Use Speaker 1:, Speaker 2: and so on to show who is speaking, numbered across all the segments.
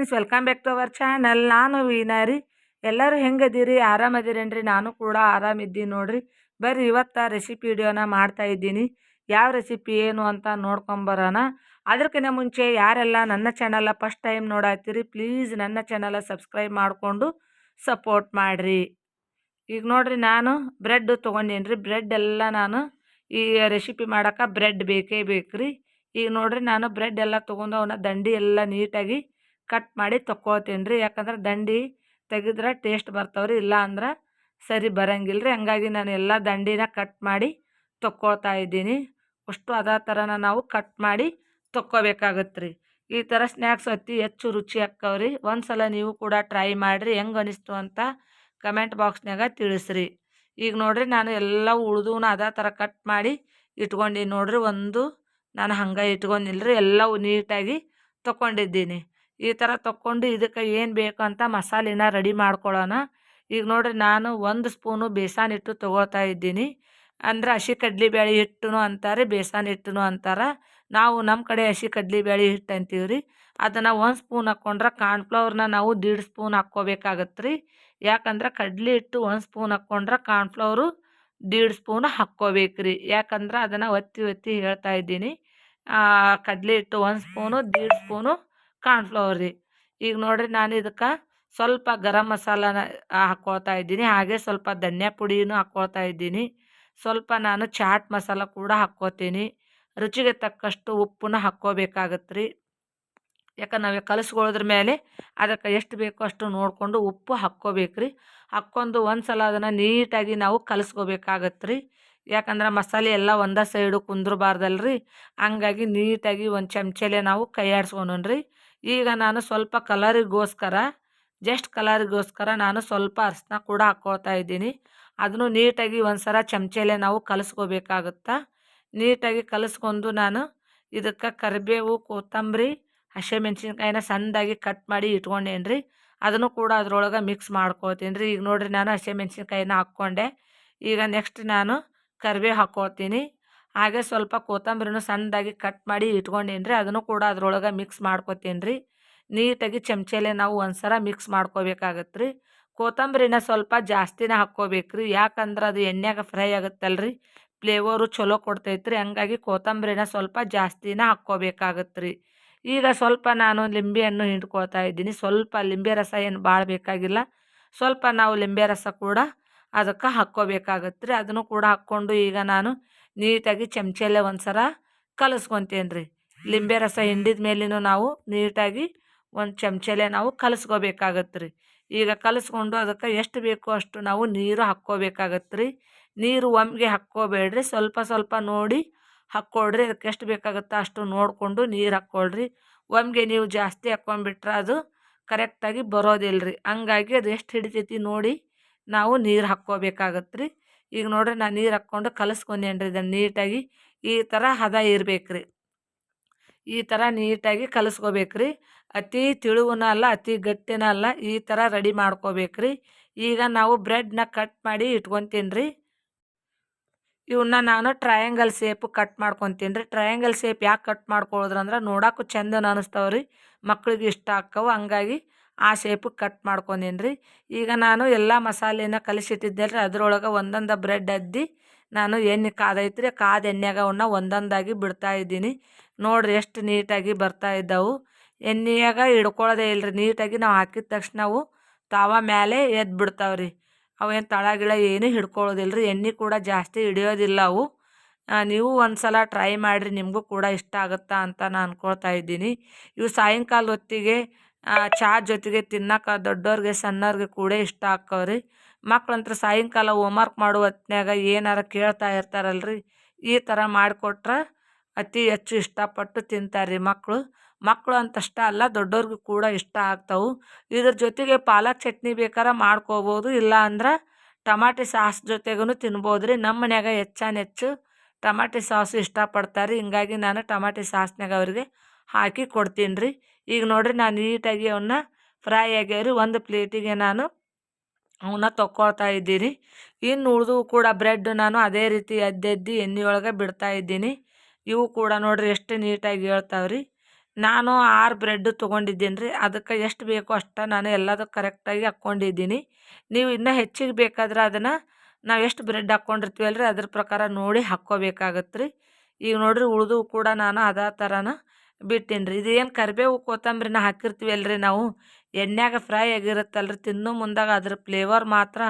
Speaker 1: Friends welcome back to our channel ನಾನು ವೀನಾರಿ ಎಲ್ಲರೂ ಹೆಂಗದೀರಿ? ಆರಾಮದಿರೇನ್ರಿ? ನಾನು ಕೂಡ ಆರಾಮಿದ್ದೀನಿ ನೋಡ್ರಿ. ಬರ್ರಿ, ಇವತ್ತು ರೆಸಿಪಿ ವಿಡಿಯೋನ ಮಾಡ್ತಾ ಇದ್ದೀನಿ. ಯಾವ ರೆಸಿಪಿ ಏನು ಅಂತ ನೋಡ್ಕೊಂಬರೋಣ ಅದಕ್ಕಿಂತ ಮುಂಚೆ ಯಾರೆಲ್ಲ ನನ್ನ ಚಾನಲ ಫಸ್ಟ್ ಟೈಮ್ ನೋಡಾತ್ತೀರಿ ಪ್ಲೀಸ್ ನನ್ನ ಚಾನಲ ಸಬ್ಸ್ಕ್ರೈಬ್ ಮಾಡಿಕೊಂಡು ಸಪೋರ್ಟ್ ಮಾಡಿರಿ. ಈಗ ನೋಡ್ರಿ, ನಾನು ಬ್ರೆಡ್ ತೊಗೊಂಡೀನಿ ರೀ ಬ್ರೆಡ್ ಎಲ್ಲ ನಾನು ಈ ರೆಸಿಪಿ ಮಾಡೋಕೆ ಬ್ರೆಡ್ ಬೇಕೇ ಬೇಕು ರೀ ಈಗ ನೋಡ್ರಿ, ನಾನು ಬ್ರೆಡ್ ಎಲ್ಲ ತೊಗೊಂಡು ಅವನ್ನ ದಂಡಿ ಎಲ್ಲ ನೀಟಾಗಿ ಕಟ್ ಮಾಡಿ ತೊಕ್ಕೋತೀನಿ ರೀ. ಯಾಕಂದ್ರೆ ದಂಡಿ ತೆಗೆದ್ರೆ ಟೇಸ್ಟ್ ಬರ್ತಾವ್ರಿ ಇಲ್ಲ ಅಂದ್ರೆ ಸರಿ ಬರಂಗಿಲ್ಲ ರೀ ಹಂಗಾಗಿ ನಾನು ಎಲ್ಲ ದಂಡಿನ ಕಟ್ ಮಾಡಿ ತೊಕ್ಕೊಳ್ತಾ ಇದ್ದೀನಿ. ಅಷ್ಟು ಅದೇ ಥರನ ನಾವು ಕಟ್ ಮಾಡಿ ತೊಕ್ಕೋಬೇಕಾಗತ್ತೆ ರೀ ಈ ಥರ ಸ್ನ್ಯಾಕ್ಸ್ ಅತಿ ಹೆಚ್ಚು ರುಚಿ ಹಾಕ್ಕವ್ರಿ ಒಂದು ಸಲ ನೀವು ಕೂಡ ಟ್ರೈ ಮಾಡಿರಿ. ಹೆಂಗೆ ಅನಿಸ್ತು ಅಂತ ಕಮೆಂಟ್ ಬಾಕ್ಸ್ನಾಗ ತಿಳಿಸ್ರಿ. ಈಗ ನೋಡಿರಿ ನಾನು ಎಲ್ಲ ಉಳ್ದೂನ ಅದೇ ಥರ ಕಟ್ ಮಾಡಿ ಇಟ್ಕೊಂಡಿನಿ ನೋಡ್ರಿ. ಒಂದು ನಾನು ಹಂಗೆ ಇಟ್ಕೊಂಡಿಲ್ಲ ರೀ ಎಲ್ಲವೂ ನೀಟಾಗಿ ತೊಗೊಂಡಿದ್ದೀನಿ ಈ ಥರ ತಕ್ಕೊಂಡು ಇದಕ್ಕೆ ಏನು ಬೇಕು ಅಂತ ಮಸಾಲೆನ ರೆಡಿ ಮಾಡ್ಕೊಳ್ಳೋಣ. ಈಗ ನೋಡಿರಿ ನಾನು ಒಂದು ಸ್ಪೂನು ಬೇಸನ್ ಹಿಟ್ಟು ತೊಗೋತಾ ಇದ್ದೀನಿ. ಅಂದ್ರೆ ಹಸಿ ಕಡ್ಲಿಬೇಳೆ ಹಿಟ್ಟು ಅಂತಾರೆ, ಬೇಸನ್ ಹಿಟ್ಟು ಅಂತಾರೆ. ನಾವು ನಮ್ಮ ಕಡೆ ಹಸಿ ಕಡ್ಲಿಬೇಳೆ ಹಿಟ್ಟು ಅಂತೀವಿ ರೀ ಅದನ್ನು ಒಂದು ಸ್ಪೂನ್ ಹಾಕ್ಕೊಂಡ್ರೆ ಕಾರ್ನ್ಫ್ಲವರ್ನ ನಾವು ದೀಡ್ ಸ್ಪೂನ್ ಹಾಕ್ಕೋಬೇಕಾಗತ್ತೆ ರೀ ಯಾಕಂದ್ರೆ ಕಡ್ಲಿ ಹಿಟ್ಟು ಒಂದು ಸ್ಪೂನ್ ಹಾಕ್ಕೊಂಡ್ರೆ ಕಾರ್ನ್ಫ್ಲವರು ದೀಡ್ ಸ್ಪೂನ್ ಹಾಕ್ಕೋಬೇಕು ರೀ ಯಾಕಂದ್ರೆ ಅದನ್ನು ಒತ್ತಿ ಒತ್ತಿ ಹೇಳ್ತಾ ಇದ್ದೀನಿ. ಕಡಲೆ ಹಿಟ್ಟು ಒಂದು ಸ್ಪೂನು, ದೀಡ್ ಸ್ಪೂನು ಕಾರ್ನ್ಫ್ಲವರ್ ರೀ ಈಗ ನೋಡ್ರಿ ನಾನು ಇದಕ್ಕೆ ಸ್ವಲ್ಪ ಗರಂ ಮಸಾಲಾನ ಹಾಕ್ಕೊಳ್ತಾ ಇದ್ದೀನಿ. ಹಾಗೆ ಸ್ವಲ್ಪ ಧನಿಯಾ ಪುಡಿನೂ ಹಾಕ್ಕೊಳ್ತಾ ಇದ್ದೀನಿ. ಸ್ವಲ್ಪ ನಾನು ಚಾಟ್ ಮಸಾಲ ಕೂಡ ಹಾಕ್ಕೋತೀನಿ ರುಚಿಗೆ ತಕ್ಕಷ್ಟು ಉಪ್ಪನ್ನು ಹಾಕ್ಕೋಬೇಕಾಗತ್ತೆ ರೀ ಯಾಕಂದ್ರೆ ನಾವು ಕಲಸ್ಕೊಳ್ಳೋದ್ರ ಮೇಲೆ ಅದಕ್ಕೆ ಎಷ್ಟು ಬೇಕೋ ಅಷ್ಟು ನೋಡಿಕೊಂಡು ಉಪ್ಪು ಹಾಕ್ಕೋಬೇಕು ರೀ ಹಾಕ್ಕೊಂಡು ಒಂದು ಸಲ ಅದನ್ನು ನೀಟಾಗಿ ನಾವು ಕಲಸ್ಕೋಬೇಕಾಗತ್ತೆ ರೀ ಯಾಕಂದ್ರೆ ಮಸಾಲೆ ಎಲ್ಲ ಒಂದೇ ಸೈಡು ಕುಂದ್ರಬಾರ್ದಲ್ರಿ. ಹಂಗಾಗಿ ನೀಟಾಗಿ ಒಂದು ಚಮಚಲೆ ನಾವು ಕೈ ಆಡಿಸ್ಕೊಳ್ರಿ ಈಗ ನಾನು ಸ್ವಲ್ಪ ಕಲರಿಗೋಸ್ಕರ ಜಸ್ಟ್ ಕಲರಿಗೋಸ್ಕರ ನಾನು ಸ್ವಲ್ಪ ಅರ್ಶಿನ ಕೂಡ ಹಾಕ್ಕೊಳ್ತಾ ಇದ್ದೀನಿ. ಅದನ್ನು ನೀಟಾಗಿ ಒಂದು ಸಲ ಚಮಚೆಲೆ ನಾವು ಕಲಸ್ಕೋಬೇಕಾಗುತ್ತಾ? ನೀಟಾಗಿ ಕಲಸ್ಕೊಂಡು ನಾನು ಇದಕ್ಕೆ ಕರಿಬೇವು, ಕೊತ್ತಂಬರಿ, ಹಸಿಮೆಣ್ಸಿನ್ಕಾಯಿನ ಸಣ್ಣದಾಗಿ ಕಟ್ ಮಾಡಿ ಇಟ್ಕೊಂಡೇನಿ ರೀ ಅದನ್ನು ಕೂಡ ಅದರೊಳಗೆ ಮಿಕ್ಸ್ ಮಾಡ್ಕೋತೀನಿ ರೀ ಈಗ ನೋಡಿರಿ ನಾನು ಹಸಿಮೆಣ್ಸಿನ್ಕಾಯಿನ ಹಾಕ್ಕೊಂಡೆ. ಈಗ ನೆಕ್ಸ್ಟ್ ನಾನು ಕರಿಬೇವು ಹಾಕ್ಕೊಳ್ತೀನಿ ಹಾಗೆ ಸ್ವಲ್ಪ ಕೊತ್ತಂಬರಿನೂ ಸಣ್ಣದಾಗಿ ಕಟ್ ಮಾಡಿ ಇಟ್ಕೊಂಡೀನಿ ರೀ ಅದನ್ನು ಕೂಡ ಅದರೊಳಗೆ ಮಿಕ್ಸ್ ಮಾಡ್ಕೊತೀನಿ ರೀ ನೀಟಾಗಿ ಚಮಚೆಲೆ ನಾವು ಒಂದ್ಸಲ ಮಿಕ್ಸ್ ಮಾಡ್ಕೋಬೇಕಾಗತ್ತೆ ರೀ ಕೊತ್ತಂಬರಿನ ಸ್ವಲ್ಪ ಜಾಸ್ತಿನೇ ಹಾಕ್ಕೋಬೇಕು ರೀ ಯಾಕಂದ್ರೆ ಅದು ಎಣ್ಣೆಗೆ ಫ್ರೈ ಆಗುತ್ತಲ್ಲ ರೀ ಫ್ಲೇವರು ಚಲೋ ಕೊಡ್ತೈತೆ ರೀ ಹಂಗಾಗಿ ಕೊತ್ತಂಬರಿನ ಸ್ವಲ್ಪ ಜಾಸ್ತಿನೇ ಹಾಕ್ಕೋಬೇಕಾಗತ್ತೆ ರೀ ಈಗ ಸ್ವಲ್ಪ ನಾನು ಲಿಂಬೆಹಣ್ಣು ಹಿಂಡ್ಕೊಳ್ತಾ ಇದ್ದೀನಿ, ಸ್ವಲ್ಪ ಲಿಂಬೆ ರಸ ಏನು ಭಾಳ ಬೇಕಾಗಿಲ್ಲ, ಸ್ವಲ್ಪ ನಾವು ಲಿಂಬೆ ರಸ ಕೂಡ ಅದಕ್ಕೆ ಹಾಕ್ಕೋಬೇಕಾಗತ್ತೆ ರೀ ಅದನ್ನು ಕೂಡ ಹಾಕ್ಕೊಂಡು ಈಗ ನಾನು ನೀಟಾಗಿ ಚಮಚಲ್ಲೇ ಒಂದು ಸಲ ಕಲಸ್ಕೊತೀನಿ ರೀ ಲಿಂಬೆ ರಸ ಹಿಂಡಿದ ಮೇಲಿನೂ ನಾವು ನೀಟಾಗಿ ಒಂದು ಚಮಚೆಲೆ ನಾವು ಕಲಸ್ಕೋಬೇಕಾಗತ್ತೆ ರೀ ಈಗ ಕಲಿಸ್ಕೊಂಡು ಅದಕ್ಕೆ ಎಷ್ಟು ಬೇಕೋ ಅಷ್ಟು ನಾವು ನೀರು ಹಾಕ್ಕೋಬೇಕಾಗತ್ತೆ ರೀ ನೀರು ಒಮ್ಮೆಗೆ ಹಾಕ್ಕೋಬೇಡ್ರಿ. ಸ್ವಲ್ಪ ಸ್ವಲ್ಪ ನೋಡಿ ಹಾಕ್ಕೊಳ್ರಿ. ಅದಕ್ಕೆ ಎಷ್ಟು ಬೇಕಾಗುತ್ತೆ ಅಷ್ಟು ನೋಡಿಕೊಂಡು ನೀರು ಹಾಕ್ಕೊಳ್ರಿ. ಒಮ್ಮೆಗೆ ನೀವು ಜಾಸ್ತಿ ಹಾಕ್ಕೊಂಬಿಟ್ರೆ ಅದು ಕರೆಕ್ಟಾಗಿ ಬರೋದಿಲ್ಲ ರೀ ಹಂಗಾಗಿ ಅದು ಎಷ್ಟು ಹಿಡಿತೈತಿ ನೋಡಿ ನಾವು ನೀರು ಹಾಕ್ಕೋಬೇಕಾಗತ್ತೆ ರೀ ಈಗ ನೋಡ್ರಿ ನಾನು ನೀರು ಹಾಕ್ಕೊಂಡು ಕಲಸ್ಕೊಂಡೇನಿ ರೀ ಇದನ್ನು ನೀಟಾಗಿ. ಈ ಥರ ಹದ ಇರಬೇಕ್ರಿ. ಈ ಥರ ನೀಟಾಗಿ ಕಲಿಸ್ಕೊಬೇಕು ರೀ ಅತಿ ತಿಳುವನ ಅಲ್ಲ, ಅತಿ ಗಟ್ಟಿನ ಅಲ್ಲ, ಈ ಥರ ರೆಡಿ ಮಾಡ್ಕೋಬೇಕ್ರಿ. ಈಗ ನಾವು ಬ್ರೆಡ್ನ ಕಟ್ ಮಾಡಿ ಇಟ್ಕೊತೀನಿ ರೀ ಇವನ್ನ ನಾನು ಟ್ರಯಾಂಗಲ್ ಸೇಪು ಕಟ್ ಮಾಡ್ಕೊತೀನಿ ರೀ ಟ್ರಯಾಂಗಲ್ ಸೇಪ್ ಯಾಕೆ ಕಟ್ ಮಾಡ್ಕೊಳ್ಳೋದ್ರಂದ್ರೆ ನೋಡೋಕ್ಕೂ ಚೆಂದ ಅನ್ನಿಸ್ತಾವ್ರಿ ಮಕ್ಳಿಗೆ ಇಷ್ಟ ಆಕ್ಕವು. ಹಂಗಾಗಿ ಆ ಶೇಪಿಗೆ ಕಟ್ ಮಾಡ್ಕೊಂಡೀನಿ ಈಗ ನಾನು ಎಲ್ಲ ಮಸಾಲೆನ ಕಲಿಸಿಟ್ಟಿದ್ದೇನೆ ರೀ ಅದ್ರೊಳಗೆ ಒಂದೊಂದು ಬ್ರೆಡ್ ಅದ್ದಿ ನಾನು ಎಣ್ಣೆ ಕಾದೈತ್ರಿ ಕಾದ ಎಣ್ಣೆಗ ಅವನ್ನ ಒಂದೊಂದಾಗಿ ಬಿಡ್ತಾ ಇದ್ದೀನಿ. ನೋಡ್ರಿ ಎಷ್ಟು ನೀಟಾಗಿ ಬರ್ತಾ ಇದ್ದವು. ಎಣ್ಣೆಯಾಗ ಹಿಡ್ಕೊಳ್ಳೋದೇ ಇಲ್ಲರಿ ನೀಟಾಗಿ ನಾವು ಹಾಕಿದ ತಕ್ಷಣ ಅವು ತಾವ ಮೇಲೆ ಎದ್ದು ಬಿಡ್ತಾವೆ ರೀ ಅವೇನು ತಳಗಿಳ ಏನು ಹಿಡ್ಕೊಳ್ಳೋದಿಲ್ಲ ರೀ ಎಣ್ಣೆ ಕೂಡ ಜಾಸ್ತಿ ಹಿಡಿಯೋದಿಲ್ಲ ಅವು. ನೀವು ಒಂದು ಸಲ ಟ್ರೈ ಮಾಡಿರಿ. ನಿಮಗೂ ಕೂಡ ಇಷ್ಟ ಆಗುತ್ತಾ ಅಂತ ನಾನು ಅಂದ್ಕೊಳ್ತಾ ಇದ್ದೀನಿ. ಇವು ಸಾಯಂಕಾಲ ಹೊತ್ತಿಗೆ ಚಹಾ ಜೊತೆಗೆ ತಿನ್ನಕ ದೊಡ್ಡವ್ರಿಗೆ ಸಣ್ಣವ್ರಿಗೆ ಕೂಡ ಇಷ್ಟ ಆಕ್ಕವ್ರಿ ಮಕ್ಳಂತ್ರ ಸಾಯಂಕಾಲ ಹೋಮ್ವರ್ಕ್ ಮಾಡೋ ಹೊತ್ನ್ಯಾಗ ಏನಾರ ಕೇಳ್ತಾ ಇರ್ತಾರಲ್ರಿ. ಈ ಥರ ಮಾಡಿಕೊಟ್ರೆ ಅತಿ ಹೆಚ್ಚು ಇಷ್ಟಪಟ್ಟು ತಿಂತಾರೆ ರೀ ಮಕ್ಕಳು ಮಕ್ಕಳು ಅಂತಷ್ಟ ಅಲ್ಲ ದೊಡ್ಡವ್ರಿಗೂ ಕೂಡ ಇಷ್ಟ ಆಗ್ತವೆ. ಇದ್ರ ಜೊತೆಗೆ ಪಾಲಕ್ ಚಟ್ನಿ ಬೇಕಾರೆ ಮಾಡ್ಕೋಬೋದು, ಇಲ್ಲ ಅಂದ್ರೆ ಟಮಾಟಿ ಸಾಸ್ ಜೊತೆಗೂ ತಿನ್ಬೋದು ರೀ ನಮ್ಮ ಮನ್ಯಾಗ ಹೆಚ್ಚಾನೆಚ್ಚು ಟಮಾಟಿ ಸಾಸು ಇಷ್ಟಪಡ್ತಾರೆ ಹಿಂಗಾಗಿ ನಾನು ಟಮಾಟಿ ಸಾಸ್ನಾಗ ಅವ್ರಿಗೆ ಹಾಕಿ ಕೊಡ್ತೀನಿ ರೀ ಈಗ ನೋಡಿರಿ ನಾನು ನೀಟಾಗಿ ಅವನ್ನ ಫ್ರೈ ಆಗ್ಯಾವ್ರಿ. ಒಂದು ಪ್ಲೇಟಿಗೆ ನಾನು ಅವನ್ನ ತೊಗೊಳ್ತಾ ಇದ್ದೀನಿ ಇನ್ನು ಉಳಿದು ಕೂಡ ಬ್ರೆಡ್ ನಾನು ಅದೇ ರೀತಿ ಎದ್ದೆದ್ದು ಎಣ್ಣೆಯೊಳಗೆ ಬಿಡ್ತಾ ಇದ್ದೀನಿ. ಇವು ಕೂಡ ನೋಡಿರಿ ಎಷ್ಟು ನೀಟಾಗಿ ಹೇಳ್ತಾವ್ರಿ. ನಾನು ಆರು ಬ್ರೆಡ್ ತೊಗೊಂಡಿದ್ದೀನಿ ರೀ ಅದಕ್ಕೆ ಎಷ್ಟು ಬೇಕೋ ಅಷ್ಟು ನಾನು ಎಲ್ಲದು ಕರೆಕ್ಟಾಗಿ ಹಾಕ್ಕೊಂಡಿದ್ದೀನಿ ನೀವು ಇನ್ನೂ ಹೆಚ್ಚಿಗೆ ಬೇಕಾದ್ರೆ ಅದನ್ನು ನಾವು ಎಷ್ಟು ಬ್ರೆಡ್ ಹಾಕ್ಕೊಂಡಿರ್ತೀವಲ್ಲ ರೀ ಅದ್ರ ಪ್ರಕಾರ ನೋಡಿ ಹಾಕ್ಕೋಬೇಕಾಗತ್ತೆ ರೀ ಈಗ ನೋಡಿರಿ ಉಳಿದು ಕೂಡ ನಾನು ಅದೇ ಥರನ ಬಿಟ್ಟೀನಿ ರೀ ಇದೇನು ಕರಿಬೇವು ಕೊತ್ತಂಬರಿನ ಹಾಕಿರ್ತೀವಲ್ಲ ರೀ ನಾವು. ಎಣ್ಣೆಯಾಗ ಫ್ರೈ ಆಗಿರುತ್ತಲ್ಲ ರೀ ತಿನ್ನೋ ಮುಂದಾಗ ಅದ್ರ ಫ್ಲೇವರ್ ಮಾತ್ರ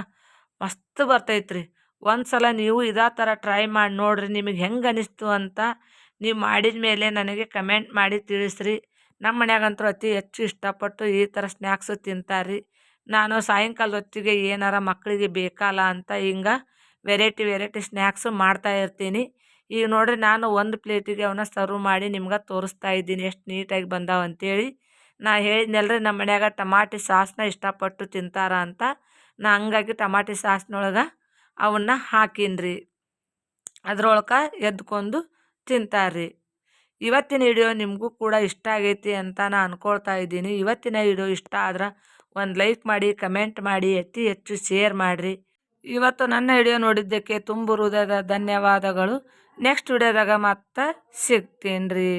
Speaker 1: ಮಸ್ತ್ ಬರ್ತೈತೆ ರೀ ಒಂದು ಸಲ ನೀವು ಇದೇ ಥರ ಟ್ರೈ ಮಾಡಿ ನೋಡಿರಿ ನಿಮಗೆ ಹೆಂಗೆ ಅನಿಸ್ತು ಅಂತ ನೀವು ಮಾಡಿದ ಮೇಲೆ ನನಗೆ ಕಮೆಂಟ್ ಮಾಡಿ ತಿಳಿಸ್ರಿ. ನಮ್ಮ ಮನ್ಯಾಗಂತೂ ಅತಿ ಹೆಚ್ಚು ಇಷ್ಟಪಟ್ಟು ಈ ಥರ ಸ್ನ್ಯಾಕ್ಸು ತಿಂತಾರೆ ನಾನು ಸಾಯಂಕಾಲದ ಹೊತ್ತಿಗೆ ಏನಾರ ಮಕ್ಕಳಿಗೆ ಬೇಕಲ್ಲ ಅಂತ ಹಿಂಗೆ ವೆರೈಟಿ ವೆರೈಟಿ ಸ್ನ್ಯಾಕ್ಸು ಮಾಡ್ತಾ ಇರ್ತೀನಿ. ಈಗ ನೋಡಿರಿ ನಾನು ಒಂದು ಪ್ಲೇಟಿಗೆ ಅವನ್ನ ಸರ್ವ್ ಮಾಡಿ ನಿಮ್ಗೆ ತೋರಿಸ್ತಾ ಇದ್ದೀನಿ, ಎಷ್ಟು ನೀಟಾಗಿ ಬಂದಾವ ಅಂತೇಳಿ. ನಾ ಹೇಳಿದ್ನಲ್ರಿ ನಮ್ಮ ಮನ್ಯಾಗ ಟಮಾಟಿ ಸಾಸ್ನ ಇಷ್ಟಪಟ್ಟು ತಿಂತಾರ ಅಂತ. ನಾ ಹಂಗಾಗಿ ಟಮಾಟಿ ಸಾಸ್ನೊಳಗೆ ಅವನ್ನ ಹಾಕೀನಿ ಅದ್ರೊಳಗೆ ಎದ್ಕೊಂಡು ತಿಂತಾರ್ರಿ. ಇವತ್ತಿನ ವಿಡಿಯೋ ನಿಮಗೂ ಕೂಡ ಇಷ್ಟ ಆಗೈತಿ ಅಂತ ನಾನು ಅಂದ್ಕೊಳ್ತಾ ಇದ್ದೀನಿ. ಇವತ್ತಿನ ವಿಡಿಯೋ ಇಷ್ಟ ಆದ್ರೆ ಒಂದು ಲೈಕ್ ಮಾಡಿ ಕಮೆಂಟ್ ಮಾಡಿ, ಅತಿ ಹೆಚ್ಚು ಶೇರ್ ಮಾಡಿರಿ. ಇವತ್ತು ನನ್ನ ವಿಡಿಯೋ ನೋಡಿದ್ದಕ್ಕೆ ತುಂಬ ಹೃದಯದ ಧನ್ಯವಾದಗಳು. ನೆಕ್ಸ್ಟ್ ವಿಡಿಯೋದಾಗ ಮತ್ತೆ ಸಿಗ್ತೀನಿ ರೀ